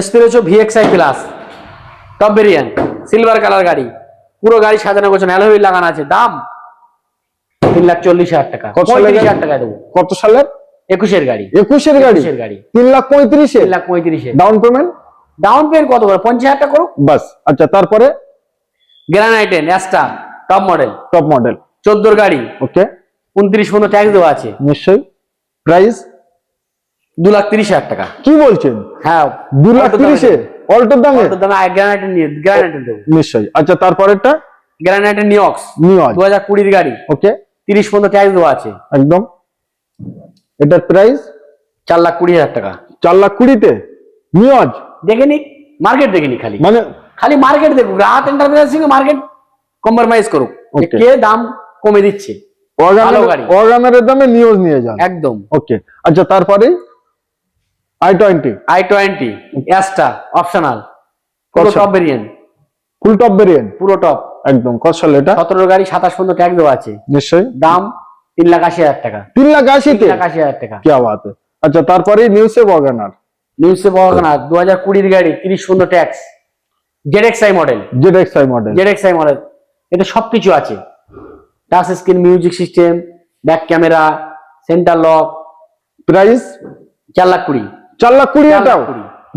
S-Presso VXI plus top variant silver colour গাড়ি। পুরো গাড়ি সাজানো গোছানো অ্যালোই লাগানো আছে। দাম তিন লাখ চল্লিশ হাজার টাকা। পঁয়ত্রিশ হাজার টাকা দেবো। কত সালের? একুশের গাড়ি। একুশের গাড়ি? গাড়ি। তিন লাখ পঁয়ত্রিশে? তিন লাখ পঁয়ত্রিশে। ডাউন পেমেন্ট ডাউন পেমেন্ট কত করে? পঞ্চাশ হাজার টাকা করুক। বাস আচ্ছা তারপরে? গ্রানাইটেন ন্যাস্টা টপ মডেল টপ মডেল চোদ্দোর গাড়ি। ওকে উনত্রিশ পনেরো ট্যাক্স দেওয়া আছে। নিশ্চয়ই। প্রাইস দু লাখ তিরিশ হাজার টাকা। কি বলছেন? হ্যাঁ। দু লাখ তিরিশে? অল্টোর দামে। অল্প দামে? গ্রানাইটের নিয়ে গ্রানাইটের দেবো। নিশ্চয়ই। আচ্ছা তারপরেরটা? গ্রানাইটের নিয়ক্স নিউ দু হাজার কুড়ির গাড়ি। ওকে। তিরিশ পনেরো ট্যাক্স দেওয়া আছে। একদম। এটার প্রাইস চার লাখ কুড়ি হাজার টাকা। চার লাখ কুড়িতে? নিউ আজ দেখে নি মার্কেট দেখে নি খালি। মানে খালি মার্কেট দেখুক। রাত এন্টারপ্রাইজের সঙ্গে মার্কেট কম্প্রোমাইজ করুক। কে দাম কমে দিচ্ছে। অর্গানারের দামে নিউজ নিয়ে যান। একদম। ওকে। আচ্ছা তারপরে? I twenty I twenty Asta optional পুরো top variant full top variant পুরো টপ একদম কত সাল এটা? সতেরো গাড়ি সাতাশ পর্যন্ত ট্যাগ দেওয়া আছে। নিশ্চয়ই? দাম তিন লাখ আশি হাজার টাকা। তিন লাখ আশি তিন আশি হাজার টাকা। কি বাত। আচ্ছা তারপরে নিউসে বগানার নিউসে বগানার দু হাজার কুড়ির গাড়ি তিরিশ পর্যন্ত tax ZXI model ZXI model ZXI model এটা সবকিছু আছে। Touch screen music system back camera centre lock price চার লাখ কুড়ি। চার লাখ কুড়ি চার লাখ এটাও কুড়ি।